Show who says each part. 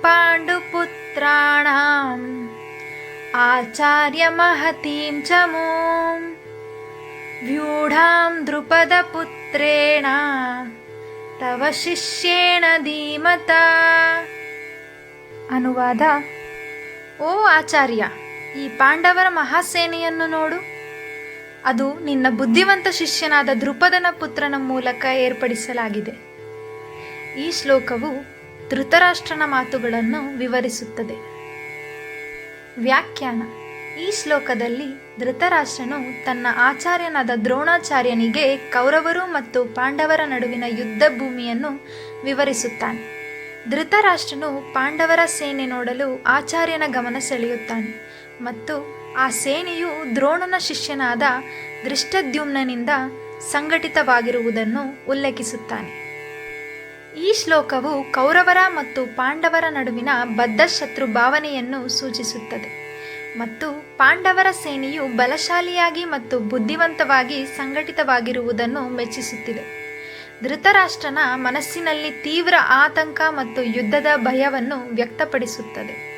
Speaker 1: ಪಾಂಡುಪುತ್ರಾಣಾಂ ಆಚಾರ್ಯ ಮಹತೀಂ ಚಮೋಂ ವ್ಯೂಢಾಂ ದ್ರುಪದ ಪುತ್ರೇಣ ತವ ಶಿಷ್ಯೇಣ ಧೀಮತ ಅನುವಾದ ಓ ಆಚಾರ್ಯ ಈ ಪಾಂಡವರ ಮಹಾಸೇನೆಯನ್ನು ನೋಡು. ಅದು ನಿನ್ನ ಬುದ್ಧಿವಂತ ಶಿಷ್ಯನಾದ ದ್ರುಪದನ ಪುತ್ರನ ಮೂಲಕ ಏರ್ಪಡಿಸಲಾಗಿದೆ. ಈ ಶ್ಲೋಕವು ಧೃತರಾಷ್ಟ್ರನ ಮಾತುಗಳನ್ನು ವಿವರಿಸುತ್ತದೆ. ವ್ಯಾಖ್ಯಾನ. ಈ ಶ್ಲೋಕದಲ್ಲಿ ಧೃತರಾಷ್ಟ್ರನು ತನ್ನ ಆಚಾರ್ಯನಾದ ದ್ರೋಣಾಚಾರ್ಯನಿಗೆ ಕೌರವರು ಮತ್ತು ಪಾಂಡವರ ನಡುವಿನ ಯುದ್ಧ ಭೂಮಿಯನ್ನು ವಿವರಿಸುತ್ತಾನೆ. ಧೃತರಾಷ್ಟ್ರನು ಪಾಂಡವರ ಸೇನೆ ನೋಡಲು ಆಚಾರ್ಯನ ಗಮನ ಸೆಳೆಯುತ್ತಾನೆ ಮತ್ತು ಆ ಸೇನೆಯು ದ್ರೋಣನ ಶಿಷ್ಯನಾದ ದೃಷ್ಟದ್ಯುಮ್ನನಿಂದ ಸಂಘಟಿತವಾಗಿರುವುದನ್ನು ಉಲ್ಲೇಖಿಸುತ್ತಾನೆ. ಈ ಶ್ಲೋಕವು ಕೌರವರ ಮತ್ತು ಪಾಂಡವರ ನಡುವಿನ ಬದ್ಧ ಶತ್ರು ಭಾವನೆಯನ್ನು ಸೂಚಿಸುತ್ತದೆ. ಮತ್ತು ಪಾಂಡವರ ಸೇನೆಯು ಬಲಶಾಲಿಯಾಗಿ ಮತ್ತು ಬುದ್ಧಿವಂತವಾಗಿ ಸಂಘಟಿತವಾಗಿರುವುದನ್ನು ಮೆಚ್ಚಿಸುತ್ತಿದೆ. ಧೃತರಾಷ್ಟ್ರನ ಮನಸ್ಸಿನಲ್ಲಿ ತೀವ್ರ ಆತಂಕ ಮತ್ತು ಯುದ್ಧದ ಭಯವನ್ನು ವ್ಯಕ್ತಪಡಿಸುತ್ತದೆ.